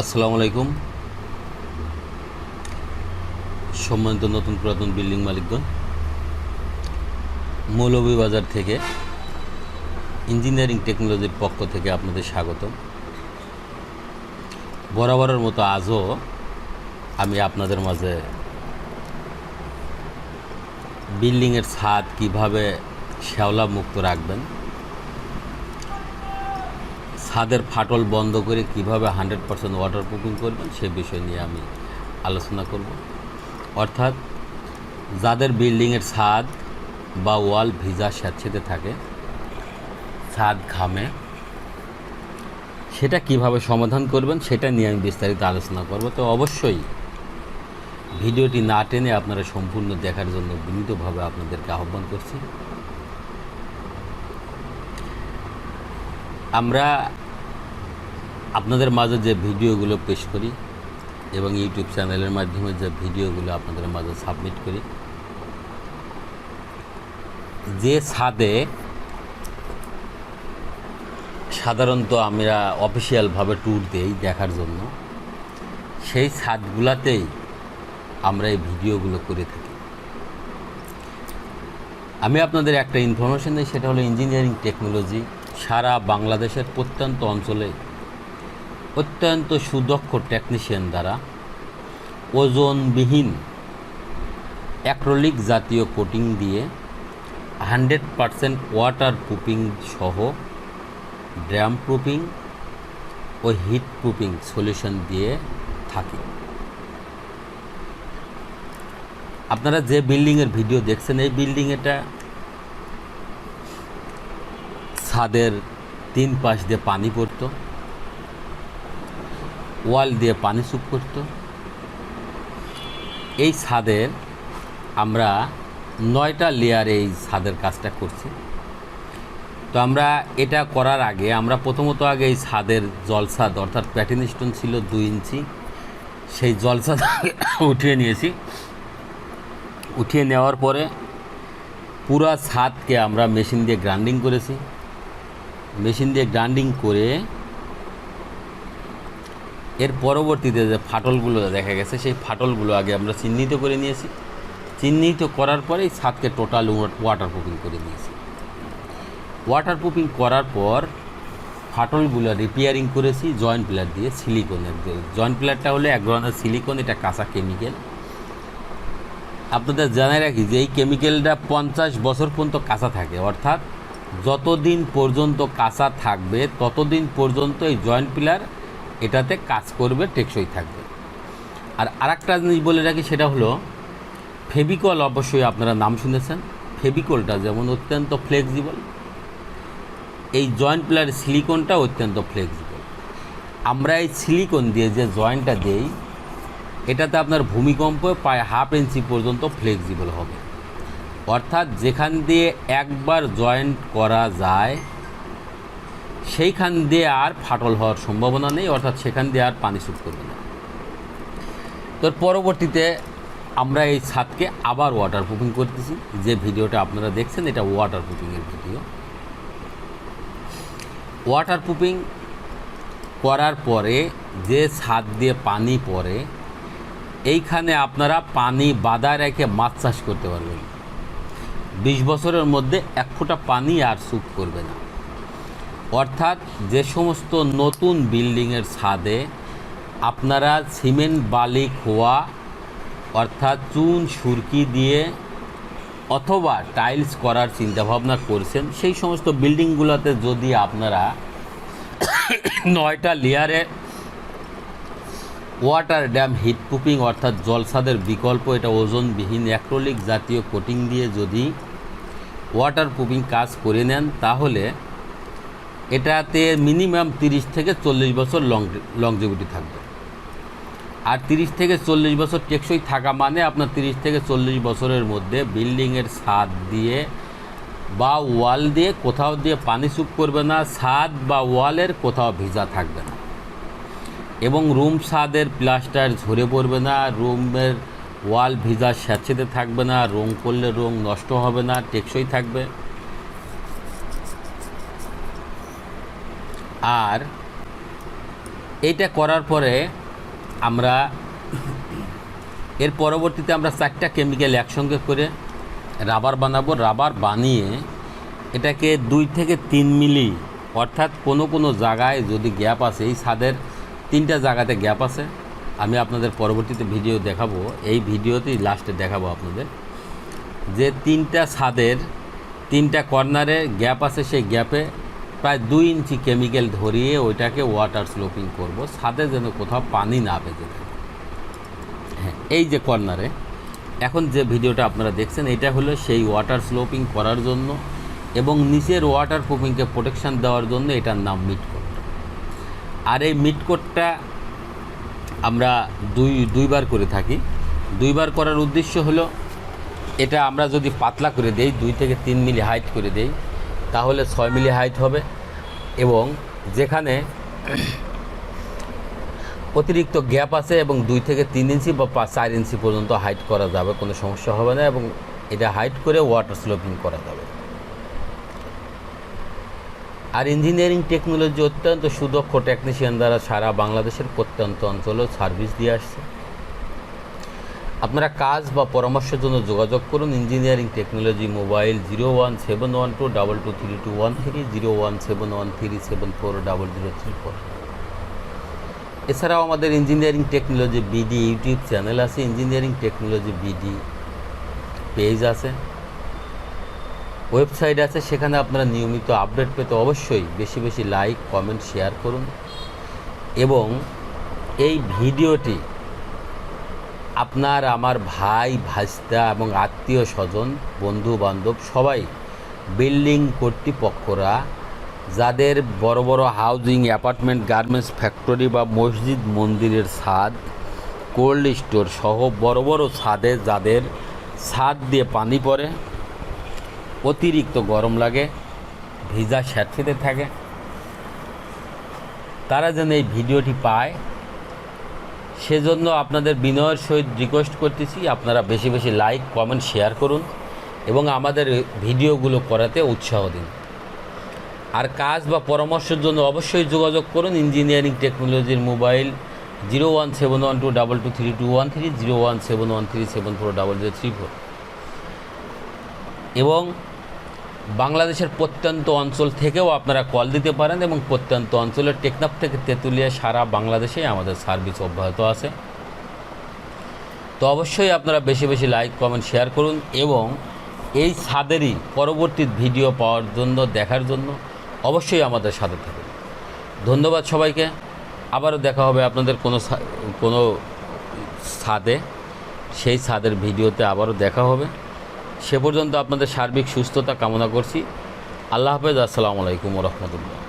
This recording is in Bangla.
আসসালামু আলাইকুম। সম্মানিত নতুন পুরাতন বিল্ডিং মালিকগণ, মৌলভীবাজার থেকে ইঞ্জিনিয়ারিং টেকনোলজির পক্ষ থেকে আপনাদের স্বাগত বরাবরের মতো আজও আমি আপনাদের মাঝে বিল্ডিংয়ের ছাদ কীভাবে শ্যাওলা মুক্ত রাখবেন ছাদের ফাটল বন্ধ করে কীভাবে হান্ড্রেড পার্সেন্ট ওয়াটার প্রুফিং করবেন, সে বিষয় নিয়ে আমি আলোচনা করব। অর্থাৎ যাদের বিল্ডিংয়ের ছাদ বা ওয়াল ভিজা স্যাঁতসেঁতে থাকে, ছাদ ঘামে, সেটা কীভাবে সমাধান করবেন সেটা নিয়ে আমি বিস্তারিত আলোচনা করব। তো অবশ্যই ভিডিওটি না টেনে আপনারা সম্পূর্ণ দেখার জন্য বিনীতভাবে আপনাদেরকে আহ্বান করছি। আমরা আপনাদের মাঝে যে ভিডিওগুলো পেশ করি এবং ইউটিউব চ্যানেলের মাধ্যমে যে ভিডিওগুলো আপনাদের মাঝে সাবমিট করি, যে ছাদে সাধারণত আমরা অফিসিয়ালভাবে ট্যুর দেই দেখার জন্য, সেই ছাদগুলাতেই আমরা এই ভিডিওগুলো করে থাকি। আমি আপনাদের একটা ইনফরমেশন দিই, সেটা হলো ইঞ্জিনিয়ারিং টেকনোলজি সারা বাংলাদেশের প্রত্যন্ত অঞ্চলে অত্যন্ত সুদক্ষ টেকনিশিয়ান দ্বারা ওজনবিহীন অ্যাক্রোলিক জাতীয় কোটিং দিয়ে হান্ড্রেড পারসেন্ট ওয়াটার প্রুফিং সহ ড্রাম প্রুফিং ও হিট প্রুফিং সলিউশন দিয়ে থাকে। আপনারা যে বিল্ডিংয়ের ভিডিও দেখছেন, এই বিল্ডিং এটা ছাদের তিন পাশ দিয়ে পানি পড়তো। ওয়াল দিয়ে পানি সুপ করত। এই ছাদের আমরা নয়টা লেয়ারে এই ছাদের কাজটা করছি। তো আমরা এটা করার আগে, আমরা প্রথমত আগে এই ছাদের জলসাদ অর্থাৎ প্যাটিন স্টোন ছিল দুই ইঞ্চি, সেই জলসাদ উঠিয়ে নিয়েছি। উঠিয়ে নেওয়ার পরে পুরা ছাদকে আমরা মেশিন দিয়ে গ্রাইন্ডিং করেছি। মেশিন দিয়ে গ্রাইন্ডিং করে এর পরবর্তীতে যে ফাটলগুলো দেখা গেছে, সেই ফাটলগুলো আগে আমরা চিহ্নিত করে নিয়েছি। চিহ্নিত করার পরেই ছাদকে টোটাল ওয়াটার প্রুফিং করে নিয়েছি। ওয়াটার প্রুফিং করার পর ফাটলগুলো রিপেয়ারিং করেছি জয়েন্ট প্লেয়ার দিয়ে সিলিকনের দিয়ে জয়েন্ট প্লেয়ারটা হলো এক ধরনের সিলিকন এটা কাঁচা কেমিক্যাল আপনাদের জানাই রাখি যে এই কেমিক্যালটা পঞ্চাশ বছর পর্যন্ত কাঁচা থাকে, অর্থাৎ যতদিন পর্যন্ত কাঁচা থাকবে, ততদিন পর্যন্ত এই জয়েন্ট পিলার এটাতে কাজ করবে, টেকসই থাকবে। আর আরেকটা জিনিস বলে রাখি, সেটা হলো ফেবিকল অবশ্যই আপনারা নাম শুনেছেন। ফেবিকলটা যেমন অত্যন্ত ফ্লেক্সিবল এই জয়েন্ট প্লার সিলিকনটা অত্যন্ত ফ্লেক্সিবল আমরা এই সিলিকন দিয়ে যে জয়েন্টটা দেই, এটাতে আপনার ভূমিকম্প প্রায় হাফ ইঞ্চি পর্যন্ত ফ্লেক্সিবল হবে। অর্থাৎ যেখান দিয়ে একবার জয়েন্ট করা যায়, সেইখান দিয়ে আর ফাটল হওয়ার সম্ভাবনা নেই, অর্থাৎ সেখান দিয়ে আর পানি সুট করবে না। তোর পরবর্তীতে আমরা এই ছাদকে আবার ওয়াটার প্রুফিং করতেছি। যে ভিডিওটা আপনারা দেখছেন, এটা ওয়াটার প্রুফিংয়ের ভিডিও। ওয়াটার প্রুফিং করার পরে যে ছাদ দিয়ে পানি পড়ে, এইখানে আপনারা পানি বাধা রেখে মাছ চাষ করতে পারবেন। বিশ বছরের মধ্যে এক ফোঁটা পানি আর স্যুপ করবে না। অর্থাৎ যে সমস্ত নতুন বিল্ডিংয়ের ছাদে আপনারা সিমেন্ট, বালি, খোয়া, অর্থাৎ চুন, সুরকি দিয়ে অথবা টাইলস করার চিন্তাভাবনা করছেন, সেই সমস্ত বিল্ডিংগুলোতে যদি আপনারা নয়টা লেয়ারে ওয়াটার ড্যাম হিট প্রুফিং অর্থাৎ জলসাদের বিকল্প, এটা ওজনবিহীন অ্যাক্রোলিক জাতীয় কোটিং দিয়ে যদি ওয়াটার প্রুফিং কাজ করে নেন, তাহলে এটাতে মিনিমাম তিরিশ থেকে চল্লিশ বছর লং লংজিভিটি থাকবে। আর তিরিশ থেকে চল্লিশ বছর টেকসই থাকা মানে আপনার তিরিশ থেকে চল্লিশ বছরের মধ্যে বিল্ডিংয়ের ছাদ দিয়ে বা ওয়াল দিয়ে কোথাও দিয়ে পানি সুপ করবে না, ছাদ বা ওয়ালের কোথাও ভিজা থাকবে না। এবং রুম ছাদের প্লাস্টার ঝরে পড়বে না রুমের ওয়াল ভিজা স্যাঁচেতে থাকবে না, রং করলে রং নষ্ট হবে না, টেকসই থাকবে। আর এইটা করার পরে আমরা, এর পরবর্তীতে আমরা চারটা কেমিক্যাল একসঙ্গে করে রাবার বানাবো। রাবার বানিয়ে এটাকে দুই থেকে তিন মিলি, অর্থাৎ কোনো কোনো জায়গায় যদি গ্যাপ আছে, এই ছাদের তিনটা জায়গাতে গ্যাপ আছে। আমি আপনাদের পরবর্তীতে ভিডিও দেখাবো। এই ভিডিওতেই লাস্টে দেখাবো আপনাদের। যে তিনটা ছাদের, তিনটা কর্নারে গ্যাপ আছে সেই গ্যাপে প্রায় দুই ইঞ্চি কেমিক্যাল ধরিয়ে ওইটাকে ওয়াটার স্লোপিং করব। ছাদে যেন কোথাও পানি না থাকে হ্যাঁ এই যে কর্নারে, এখন যে ভিডিওটা আপনারা দেখছেন, এটা হলো সেই ওয়াটার স্লোপিং করার জন্য এবং নিচের ওয়াটার প্রুফিংকে প্রোটেকশান দেওয়ার জন্য এটার নাম মিটকোট আর এই মিটকোটটা আমরা দুই, দুইবার করে থাকি। দুইবার করার উদ্দেশ্য হলো, এটা আমরা যদি পাতলা করে দেই, দুই থেকে তিন মিলি হাইট করে দেই, তাহলে ছয় মিলি হাইট হবে এবং যেখানে অতিরিক্ত গ্যাপ আছে এবং দুই থেকে তিন ইঞ্চি বা চার ইঞ্চি পর্যন্ত হাইট করা যাবে, কোনো সমস্যা হবে না এবং এটা হাইট করে ওয়াটার স্লোপিং করা যাবে। আর ইঞ্জিনিয়ারিং টেকনোলজি অত্যন্ত সুদক্ষ টেকনিশিয়ান দ্বারা সারা বাংলাদেশের প্রত্যন্ত অঞ্চলেও সার্ভিস দিয়ে আসছে। আপনারা কাজ বা পরামর্শের জন্য যোগাযোগ করুন engineering technology mobile zero one seven one two double two three two one three zero one seven one three seven four double zero three four. এছাড়াও আমাদের engineering technology BD YouTube channel আছে, ইঞ্জিনিয়ারিং টেকনোলজি বিডি পেজ আছে। ওয়েবসাইট আছে, সেখানে আপনারা নিয়মিত আপডেট পেতে অবশ্যই বেশি বেশি লাইক, কমেন্ট, শেয়ার করুন। এবং এই ভিডিওটি আপনার, আমার ভাই ভাস্তা এবং আত্মীয় স্বজন বন্ধু বান্ধব সবাই বিল্ডিং কর্তৃপক্ষরা, যাদের বড় বড় হাউজিং অ্যাপার্টমেন্ট, গার্মেন্টস ফ্যাক্টরি বা মসজিদ মন্দিরের ছাদ, কোল্ড স্টোর সহ বড় বড় ছাদে যাদের ছাদ দিয়ে পানি পড়ে অতিরিক্ত গরম লাগে, ভিজা স্যাঁতসেঁতে থাকে। তারা যেন এই ভিডিওটি পায়, সেজন্য আপনাদের বিনয়ের সহিত রিকোয়েস্ট করতেছি, আপনারা বেশি বেশি লাইক কমেন্ট শেয়ার করুন এবং আমাদের ভিডিওগুলো করাতে উৎসাহ দিন। আর কাজ বা পরামর্শের জন্য অবশ্যই যোগাযোগ করুন ইঞ্জিনিয়ারিং টেকনোলজির mobile zero one seven one two double two three two one three, zero one seven one three seven four double zero three four. এবং বাংলাদেশের প্রত্যন্ত অঞ্চল থেকেও আপনারা কল দিতে পারেন এবং প্রত্যন্ত অঞ্চলের টেকনাফ থেকে তেঁতুলিয়া সারা বাংলাদেশেই আমাদের সার্ভিস অব্যাহত আছে। তো অবশ্যই আপনারা বেশি বেশি লাইক কমেন্ট শেয়ার করুন এবং এই ছাদেরই পরবর্তী ভিডিও পাওয়ার জন্য, দেখার জন্য অবশ্যই আমাদের সাথে থাকুন। ধন্যবাদ সবাইকে। আবারও দেখা হবে আপনাদের কোনো কোনো ছাদে। সেই ছাদের ভিডিওতে আবারও দেখা হবে। সে পর্যন্ত আপনাদের সার্বিক সুস্থতা কামনা করছি। আল্লাহ হাফেজ আসসালামু আলাইকুম রহমতুল্লাহ।